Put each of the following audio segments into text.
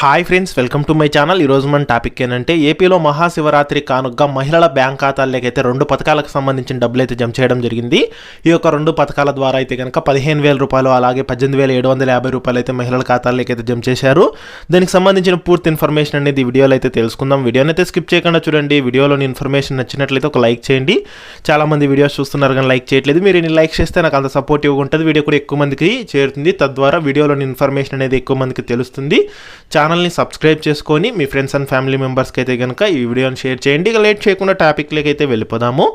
Hi friends welcome to my channel. ఈరోజు మన topic ఏంటంటే ఏపీలో మహాశివరాత్రి కానుగ్గా మహిళల బ్యాంక్ ఖాతాల్లోకి అయితే రెండు పథకాలకు సంబంధించిన డబ్బులు అయితే జమ చేయడం జరిగింది. ఈ యొక్క రెండు పథకాల ద్వారా అయితే కనుక పదిహేను వేల రూపాయలు అలాగే పద్దెనిమిది వేల ఏడు వందల యాభై రూపాయలు అయితే మహిళల ఖాతాల్లోకి అయితే జమ చేశారు. దానికి సంబంధించిన పూర్తి ఇన్ఫర్మేషన్ అనేది వీడియోలో అయితే తెలుసుకుందాం. వీడియోని అయితే స్కిప్ చేయకుండా చూడండి. వీడియోలోని ఇన్ఫర్మేషన్ నచ్చినట్లయితే ఒక లైక్ చేయండి. చాలా మంది వీడియోస్ చూస్తున్నారు కానీ లైక్ చేయట్లేదు. మీరు ఇన్ని లైక్ చేస్తే నాకు అంత సపోర్టివ్గా ఉంటుంది వీడియో కూడా ఎక్కువ మందికి చేరుతుంది. తద్వారా వీడియోలోని ఇన్ఫర్మేషన్ అనేది ఎక్కువ మందికి తెలుస్తుంది. ఛానల్ని సబ్స్క్రైబ్ చేసుకొని మీ ఫ్రెండ్స్ అండ్ ఫ్యామిలీ మెంబర్స్కి అయితే కనుక ఈ వీడియోని షేర్ చేయండి. ఇక లేట్ చేయకుండా టాపిక్లోకి అయితే వెళ్ళిపోదాము.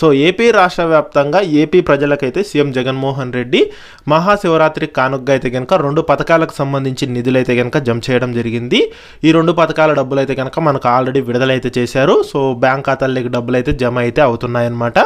సో ఏపీ రాష్ట్ర వ్యాప్తంగా ఏపీ ప్రజలకైతే సీఎం జగన్మోహన్ రెడ్డి మహాశివరాత్రి కానుకగా అయితే కనుక రెండు పథకాలకు సంబంధించి నిధులు అయితే కనుక జమ చేయడం జరిగింది. ఈ రెండు పథకాల డబ్బులు అయితే కనుక మనకు ఆల్రెడీ విడుదలైతే చేశారు. సో బ్యాంక్ ఖాతాల్లోకి డబ్బులు అయితే జమ అయితే అవుతున్నాయన్నమాట.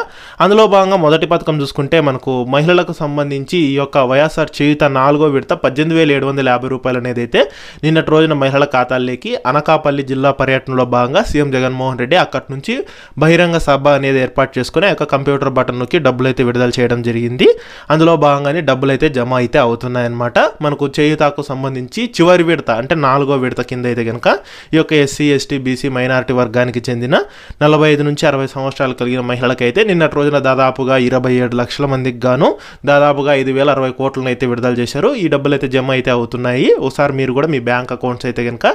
అందులో భాగంగా మొదటి పథకం చూసుకుంటే మనకు మహిళలకు సంబంధించి ఈ యొక్క వైఎస్ఆర్ చేయుత నాలుగో విడత పద్దెనిమిది వేల ఏడు వందల యాభై రూపాయలు అనేది అయితే నిన్నటి రోజున మహిళల ఖాతాల్లోకి అనకాపల్లి జిల్లా పర్యటనలో భాగంగా సీఎం జగన్మోహన్ రెడ్డి అక్కడి నుంచి బహిరంగ సభ అనేది ఏర్పాటు చేసుకుని ఆ యొక్క కంప్యూటర్ బటన్ నొక్కి డబ్బులు అయితే విడుదల చేయడం జరిగింది. అందులో భాగంగానే డబ్బులు అయితే జమ అయితే అవుతున్నాయన్నమాట. మనకు చేయుతాకు సంబంధించి చివరి విడత అంటే నాలుగో విడత కింద అయితే కనుక ఈ యొక్క ఎస్సీ ఎస్టీ బీసీ మైనారిటీ వర్గానికి చెందిన నలభై ఐదు నుంచి అరవై సంవత్సరాలు కలిగిన మహిళలకైతే నిన్నటి రోజున దాదాపుగా ఇరవై ఏడు లక్షల మందికి గాను దాదాపుగా ఐదు వేల అరవై కోట్లను అయితే విడుదల చేశారు. ఈ డబ్బులు అయితే జమ అయితే అవుతున్నాయి. ఒకసారి మీరు కూడా మీ బ్యాంక్ అకౌంట్స్ అయితే కనుక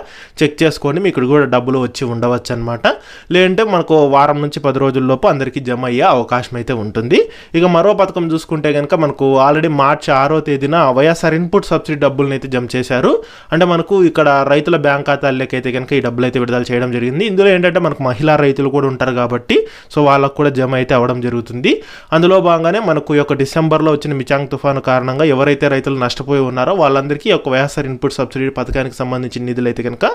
చెక్ చేసుకోండి. మీకు కూడా డబ్బులు వచ్చి ఉండవచ్చు అనమాట లేదంటే మనకు వారం నుంచి పది రోజుల్లోపు అందరికీ జమ అయ్యే అవకాశం అయితే ఉంటుంది. ఇక మరో పథకం చూసుకుంటే కనుక మనకు ఆల్రెడీ మార్చి ఆరో తేదీన వైఎస్ఆర్ ఇన్పుట్ సబ్సిడీ డబ్బులను అయితే జమ చేశారు. అంటే మనకు ఇక్కడ రైతుల బ్యాంక్ ఖాతాల్లోకి అయితే కనుక ఈ డబ్బులు అయితే విడుదల చేయడం జరిగింది. ఇందులో ఏంటంటే మనకు మహిళా రైతులు కూడా ఉంటారు కాబట్టి సో వాళ్ళకు కూడా జమ అయితే అవ్వడం జరుగుతుంది. అందులో భాగంగానే మనకు ఈ యొక్క డిసెంబర్లో వచ్చిన మిచాంగ్ తుఫాను కారణంగా ఎవరైతే రైతులు నష్టపోయి ఉన్నారో వాళ్ళందరికీ ఒక వైఎస్ఆర్ ఇన్పుట్ సబ్సిడీ పథకానికి సంబంధించిన నిధులు అయితే కనుక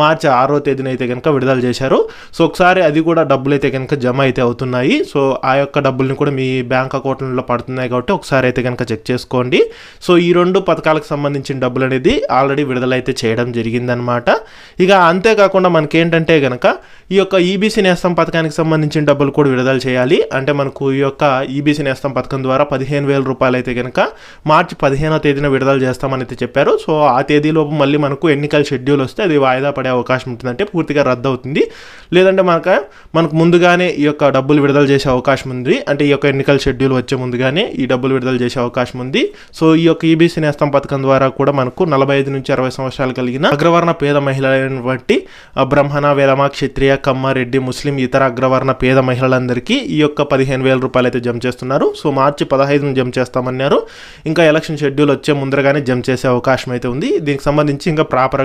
మార్చి ఆరో తేదీన అయితే కనుక విడుదల చేశారు. సో ఒకసారి అది కూడా డబ్బులు అయితే కనుక జమ అయితే అవుతున్నాయి. సో ఆ యొక్క డబ్బుల్ని కూడా మీ బ్యాంక్ అకౌంట్లో పడుతున్నాయి కాబట్టి ఒకసారి అయితే కనుక చెక్ చేసుకోండి. సో ఈ రెండు పథకాలకు సంబంధించిన డబ్బులు అనేది ఆల్రెడీ విడుదలైతే చేయడం జరిగిందనమాట ఇక అంతేకాకుండా మనకేంటంటే కనుక ఈ యొక్క ఈబీసీ నేస్తం పథకానికి సంబంధించిన డబ్బులు కూడా విడుదల చేయాలి. అంటే మనకు ఈ యొక్క ఈబీసీ నేస్తం పథకం ద్వారా పదిహేను వేల రూపాయలు అయితే కనుక మార్చి పదిహేనో తేదీన విడుదల చేస్తామని అయితే చెప్పారు. సో ఆ తేదీలోపు మళ్ళీ మనకు ఎన్నికల షెడ్యూల్ వస్తే అది వాయిదా పడే అవకాశం ఉంటుందంటే పూర్తిగా రద్దు అవుతుంది లేదంటే మనకు మనకు ముందుగానే ఈ యొక్క డబ్బులు విడుదల చేసే అవకాశం ఉంది. అంటే ఈ యొక్క ఎన్నికల షెడ్యూల్ వచ్చే ముందుగానే ఈ డబ్బులు విడుదల చేసే అవకాశం ఉంది. సో ఈ యొక్క ఈబీసీ నేస్తం పథకం ద్వారా కూడా మనకు నలభై ఐదు నుంచి అరవై సంవత్సరాలు కలిగిన అగ్రవర్ణ పేద మహిళలను బట్టి బ్రహ్మణ వేలమ క్షత్రియ కమ్మారెడ్డి ముస్లిం ఇతర అగ్రవర్ణ పేద మహిళలందరికీ ఈ యొక్క పదిహేను వేల రూపాయలు అయితే జమ చేస్తున్నారు. సో మార్చి పదహైదును జమ చేస్తామన్నారు. ఇంకా ఎలక్షన్ షెడ్యూల్ వచ్చే ముందరగానే జమ చేసే అవకాశం అయితే ఉంది. దీనికి సంబంధించి ఇంకా ప్రాపర్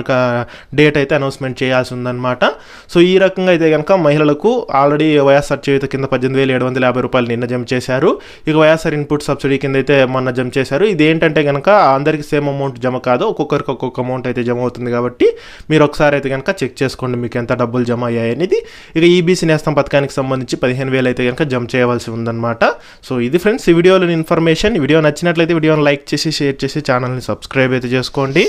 డేట్ అయితే అనౌన్స్మెంట్ చేయాల్సి ఉందన్నమాట. సో ఈ రకంగా అయితే కనుక మహిళలకు ఆల్రెడీ వైఎస్ఆర్ చేయుత కింద పద్దెనిమిది వేల ఏడు వందల యాభై రూపాయలు నిన్న జమ చేశారు. ఇక వైఎస్ఆర్ ఇన్పుట్ సబ్సిడీ కింద అయితే మొన్న జమ చేశారు. ఇది ఏంటంటే కనుక అందరికీ సేమ్ అమౌంట్ జమ కాదు. ఒక్కొక్కరికి ఒక్కొక్క అమౌంట్ అయితే జమ అవుతుంది కాబట్టి మీరు ఒకసారి అయితే కనుక చెక్ చేసుకోండి మీకు ఎంత డబ్బులు జమ అనేది ఇక ఈబీసీ నేస్తం పథకానికి సంబంధించి పదిహేను వేలు అయితే కనుక జమ చేయవలసి ఉందన్నమాట. సో ఇది ఫ్రెండ్స్ ఈ వీడియోలోని ఇన్ఫర్మేషన్. వీడియో నచ్చినట్లయితే వీడియోని లైక్ చేసి షేర్ చేసి ఛానల్ని సబ్స్క్రైబ్ అయితే చేసుకోండి.